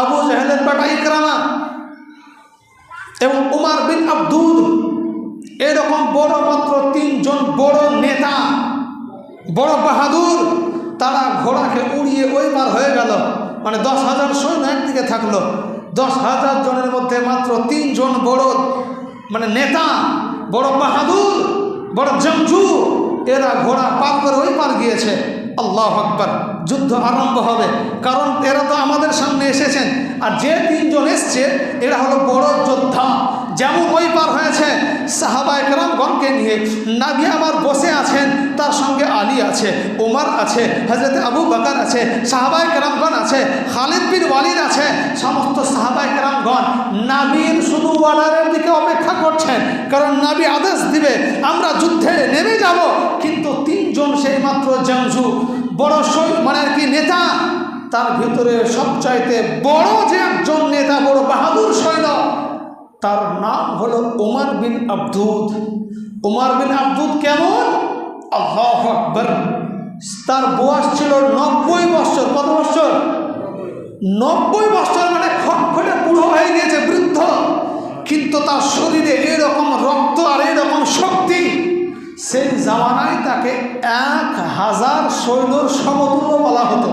আবু জাহেলের বেটা ইকরামা এবং উমার বিন আব্দুল। এরকম বড় মাত্র তিনজন বড় নেতা, বড় বাহাদুর, তারা ঘোড়াকে উড়িয়ে ওই পার হয়ে গেল। মানে দশ হাজার সৈন্য একদিকে থাকল। দশ হাজার জনের মধ্যে মাত্র তিনজন বড় মানে নেতা, বড় বাহাদুর, বড় জমজু এরা ঘোড়া পার করে ওই পার গিয়েছে। আল্লাহ আকবর, যুদ্ধ আরম্ভ হবে। কারণ এরা তো আমাদের সামনে এসেছেন। আর যে তিনজন এসছে, এরা হলো বড় যোদ্ধা। যেমন ওই পার হয়েছে, সাহাবা একরামগণকে নিয়ে নাবি আমার বসে আছেন, তার সঙ্গে আলী আছে ওমর আছে হজরত আবু বকর আছে, সাহাবা একরামগণ আছে, খালিদ বিন ওয়ালিদ আছে, সমস্ত সাহাবা একরামগণ নাবির শুধু অর্ডারের দিকে অপেক্ষা করছেন। কারণ নাবি আদেশ দিবে, আমরা যুদ্ধে নেমে যাব, কিন্তু তিনজন সেই মাত্র বড় মানে আর কি নেতা? তার ভিতরে সবচাইতে বড় যে একজন নেতা, বড় বাহাদুর সৈন্য, তার নাম হলো ওমর বিন আব্দুদ। ওমর বিন আব্দুদ কেমন? আকবর। তার বয়স ছিল নব্বই বছর। কত বছর? নব্বই বছর মানে খটখটে বুড়ো হয়ে গিয়েছে বৃদ্ধ। কিন্তু তার শরীরে এরকম রক্ত আর এরকম শক্তি সেই জামানায় তাকে এক হাজার সৈন্যর সমতুল্য বলা হতো।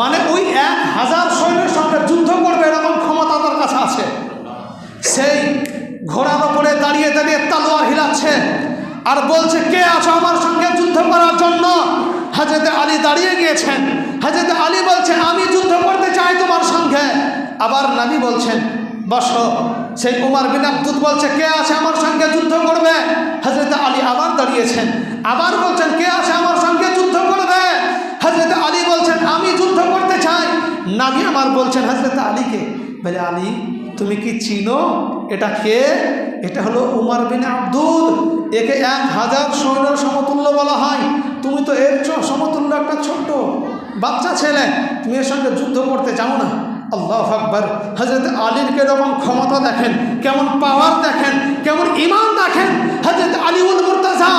মানে ওই এক হাজার সৈন্যের সঙ্গে যুদ্ধ করবে এরকম ক্ষমতা তার কাছে আছে। সেই ঘোড়ার ওপরে দাঁড়িয়ে দাঁড়িয়ে তালোয়ার হিলাচ্ছে আর বলছে, কে আছো আমার সঙ্গে যুদ্ধ করার জন্য? হাজরত আলী দাঁড়িয়ে গিয়েছেন। হাজরত আলী বলছে, আমি যুদ্ধ করতে চাই তোমার সঙ্গে। আবার নাবি বলছেন বসো। সেই উমার বিন আব্দুল বলছে, কে আছে আমার সঙ্গে যুদ্ধ করবে? হজরত আলী আবার দাঁড়িয়েছেন। আবার বলছেন, কে আছে আমার সঙ্গে যুদ্ধ করবে? হজরত আলী বলছেন, আমি যুদ্ধ করতে চাই। নাবি আমার বলছেন হজরত আলীকে। বলে, আলী, তুমি কি চিনো? এটা কে? এটা হলো উমার বিন আব্দুল। একে এক হাজার সৈন্যের সমতুল্য বলা হয়। তুমি তো এর সমতুল্য একটা ছোট্ট বাচ্চা ছেলে। তুমি এর সঙ্গে যুদ্ধ করতে চাও না? আল্লাহ আকবর। হজরত আলীর কেরকম ক্ষমতা দেখেন, কেমন পাওয়ার দেখেন, কেমন ইমান দেখেন হজরত আলিউল মুর্তাজা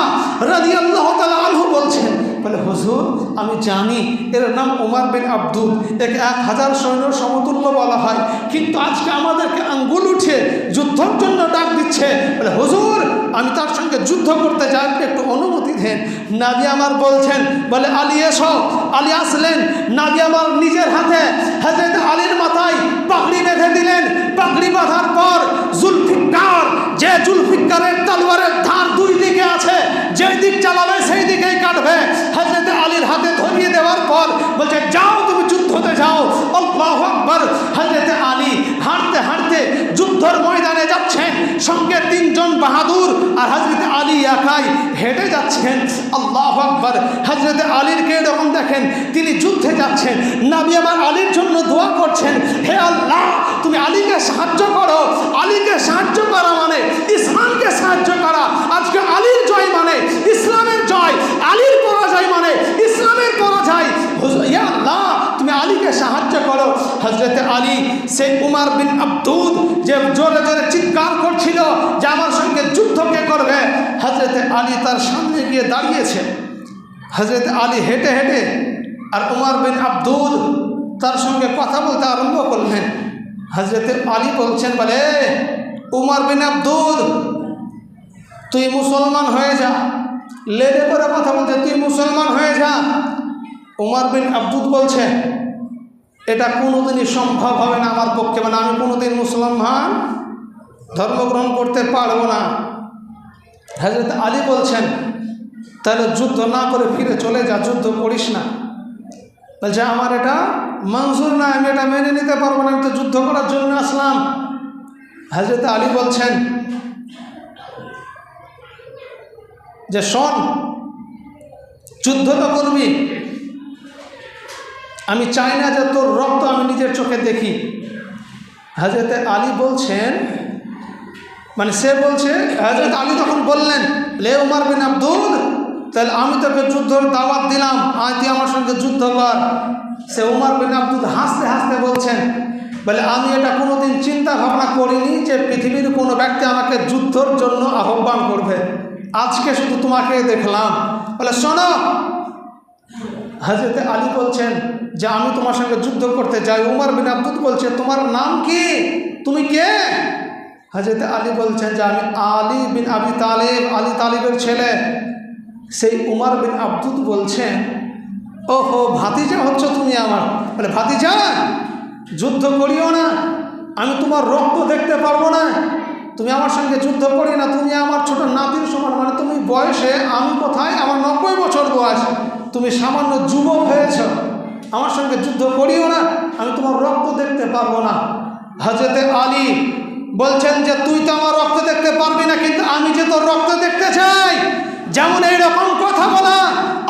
রাজি আল্লাহ আলহু বলছেন, বলে, হুজুর, আমি জানি এর নাম ওমর বিন আব্দুল। একে এক হাজার সৈন্য সমতুল্য বলা হয়। কিন্তু আজকে আমাদেরকে আঙ্গুল উঠে যুদ্ধের জন্য ডাক দিচ্ছে। বলে, হুজুর, আমি তার সঙ্গে যুদ্ধ করতে আপনি একটু অনুমতি দেন। নাবি আমার বলছেন, বলে, আলী, এসো। আলী আসলেন, নাবি নিজের হাতে বলছে, যাও তুমি যুদ্ধতে যাও। আল্লাহ আকবর। হজরত আলী হাঁটতে হাঁটতে যুদ্ধর ময়দানে যাচ্ছেন। সঙ্গে তিনজন বাহাদুর আর হজরত আলী একাই হেঁটে যাচ্ছেন। আল্লাহ আকবর। হজরত আলীরকে এরকম দেখেন? তিনি যুদ্ধে যাচ্ছেন। নাবি আমার আলীর জন্য দোয়া করছেন, হে আল্লাহ, তুমি আলীকে সাহায্য করো। আলীকে সাহায্য করা মানে ইসলামকে সাহায্য করা। আজকে আলীকে সাহায্য করো। হজরত আলী সে উমার বিন আব্দুদ যে জোরে জোরে চিৎকার করছিল যে আমার সঙ্গে যুদ্ধ কে করবে। হজরত আলী তার সামনে গিয়ে দাঁড়িয়েছে। হজরত আলী হেঁটে হেঁটে আর উমার বিন আব্দুল তার সঙ্গে কথা বলতে আরম্ভ করলেন। হজরত আলী বলছেন, বলে, উমার বিন আব্দুল তুই মুসলমান হয়ে যা। লেডে করে কথা বলছে, তুই মুসলমান হয়ে যা। উমার বিন আব্দুল বলছে এটা কোনোদিনই সম্ভব হবে না আমার পক্ষে মানে আমি কোনোদিন মুসলমান ধর্মগ্রহণ করতে পারব না। হজরত আলী বলছেন, তাহলে যুদ্ধ না করে ফিরে চলে যা, যুদ্ধ করিস না। বলছে, আমার এটা মঞ্জুর না, আমি এটা মেনে নিতে পারব না, আমি তো যুদ্ধ করার জন্য আসলাম। হজরত আলী বলছেন, যে শোন, যুদ্ধ তো করবি আমি চাই না যে তোর রক্ত আমি নিজের চোখে দেখি। হজরত আলী বলছেন মানে সে বলছে হজরত আলী তখন বললেন, লে উমার বিন আব্দুল, তাহলে আমি তোকে যুদ্ধর দাওয়াত দিলাম, আজ তুই আমার সঙ্গে যুদ্ধ কর। সে উমার বিন আব্দুল হাসতে হাসতে বলছেন, বলে, আমি এটা কোনোদিন চিন্তা ভাবনা করিনি যে পৃথিবীর কোনো ব্যক্তি আমাকে যুদ্ধর জন্য আহ্বান করবে। আজকে শুধু তোমাকে দেখলাম। বলে, শোনো হাজরতে আলী বলছেন যে, আমি তোমার সঙ্গে যুদ্ধ করতে যাই। উমর বিন আব্দুল বলছে, তোমার নাম কি? তুমি কে? হাজরতে আলী বলছেন যে, আমি আলী বিন আবি তালেব, আলী তালিবের ছেলে। সেই উমর বিন আব্দুল বলছেন, ওহো, ভাতিজা হচ্ছ তুমি আমার। বলে, ভাতিজা, যুদ্ধ করিও না। আমি তোমার রক্ত দেখতে পারব না। তুমি আমার সঙ্গে যুদ্ধ করি না। তুমি আমার ছোট নাতির সমান। মানে তুমি বয়সে, আমি কোথায়? আমার নব্বই বছর বয়স। তুমি সামান্য যুবক হয়েছ। আমার সঙ্গে যুদ্ধ করিও না, আমি তোমার রক্ত দেখতে পারব না। হজরতে আলী বলছেন যে, তুই তো আমার রক্ত দেখতে পারবি না, কিন্তু আমি যে তোর রক্ত দেখতে চাই, যেমন এইরকম কথা বলা।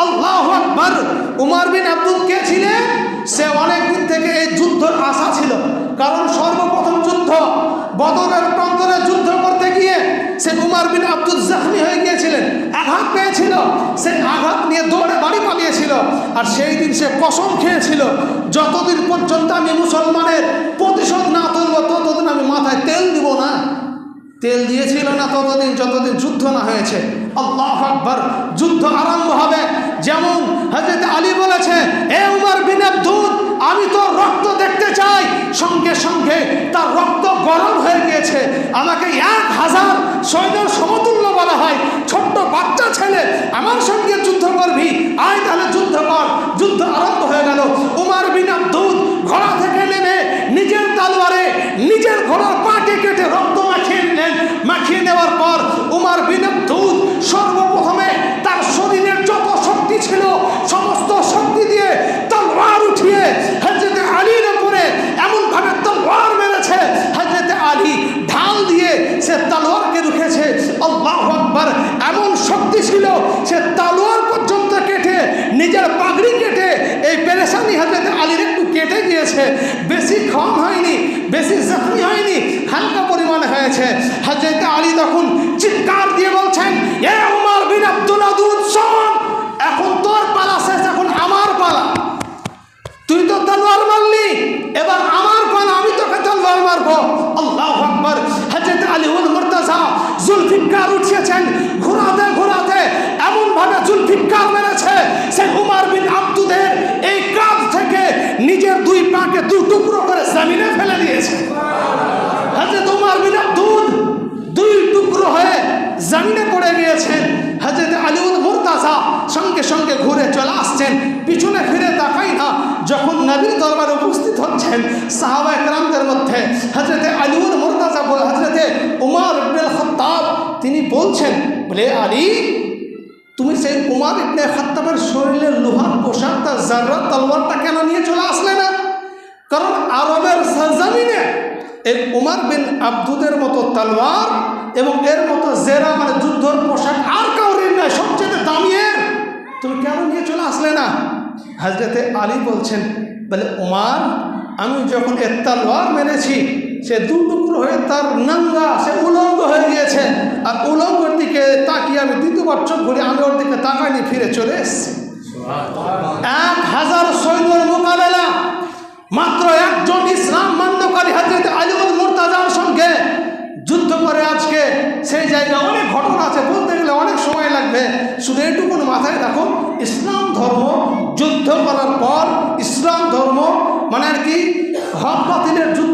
আল্লাহ আকবর। উমার বিন আব্দুল কে ছিলেন সে অনেক দিন থেকে এই যুদ্ধর আশা ছিল। কারণ সর্বপ্রথম যুদ্ধ বদরের উমার বিন আব্দুল জখমি হয়ে গিয়েছিলেন। আঘাত পেয়েছিল। সে আঘাত নিয়ে দৌড়ে বাড়ি পালিয়েছিল। আর সেই দিন সে কসম খেয়েছিল, যতদিন পর্যন্ত আমি মুসলমানের প্রতিশোধ না তুলব, ততদিন আমি মাথায় তেল দিব না। তেল দিয়েছিল না ততদিন, যতদিন যুদ্ধ না হয়েছে। আল্লাহ আকবর, যুদ্ধ আরম্ভ হবে। যেমন হজরত আলী বলেছে, এ উমার বিন আব্দুল, আমি তোর রক্ত দেখতে চাই। সঙ্গে সঙ্গে তার রক্ত গরম হয়ে গিয়েছে। আমাকে এক হাজার সৈন্যের আমার সঙ্গে যুদ্ধ করবি। আয় তাহলে যুদ্ধ কর। যুদ্ধ আরম্ভ হয়ে গেল। গিয়েছে বেশি ক্ষম হয়নি, বেশি জখমি হয়নি, হালকা পরিমাণে হয়েছে। হজরতে আলী তখন চিৎকার দিয়ে বলছেন, এ উমার বিন আব্দুল আদুদ শোন এখন তোর পালা শেষ, এখন আমার পালা। তুই তো তলোয়ার মারলি, এবার আমার পালা, আমি তোকে তলোয়ার মারবো। আল্লাহ আকবর। হজরত আলীউল মুর্তাজা জুলফিকার উঠিয়েছেন, ঘোরাতে ঘোরাতে এমন ভাবে জুলফিকার জমিনে পড়ে গিয়েছেন। হজরত আলিউল মুরতাজা সঙ্গে সঙ্গে ঘুরে চলে আসছেন। পিছনে ফিরে তাকাই না। যখন নবীর দরবারে উপস্থিত হচ্ছেন সাহাবা একরামদের মধ্যে হজরতে আলিউল মুরতাজা হজরতে উমার ইবনুল খত্তাব, তিনি বলছেন, বলে আলী, তুমি সেই উমার ইবনে খত্তাবের শরীরের লোহার পোশাক তার জাররা তলোয়ারটা কেন নিয়ে চলে আসলে না? কারণ আরবের সরজমিনে এই উমার বিন আব্দুদের মতো তলোয়ার এবং এর মতো জেরা মানে যুদ্ধর পোশাক আর কাউরির নয় সবচেয়ে দামি এর। তুমি কেন নিয়ে চলে আসলে না? হাজরতে আলী বলছেন বলে উমার আমি যখন এর তলোয়ার মেরেছি সে দু টুকরো হয়ে তার নাঙ্গা সে উলঙ্গ হয়ে গিয়েছে। আর উলঙ্গর দিকে তাকিয়ে আমি দ্বিতীয়বার চোখ ঘুরে আমি ওর দিকে তাকাইনি ফিরে চলে এসেছি। এক হাজার সৈন্যর মোকাবেলা মাত্র একজন ইসলাম ধর্ম যুদ্ধ করার পর ইসলাম ধর্ম মানে আর কি হক বাতিলের যুদ্ধ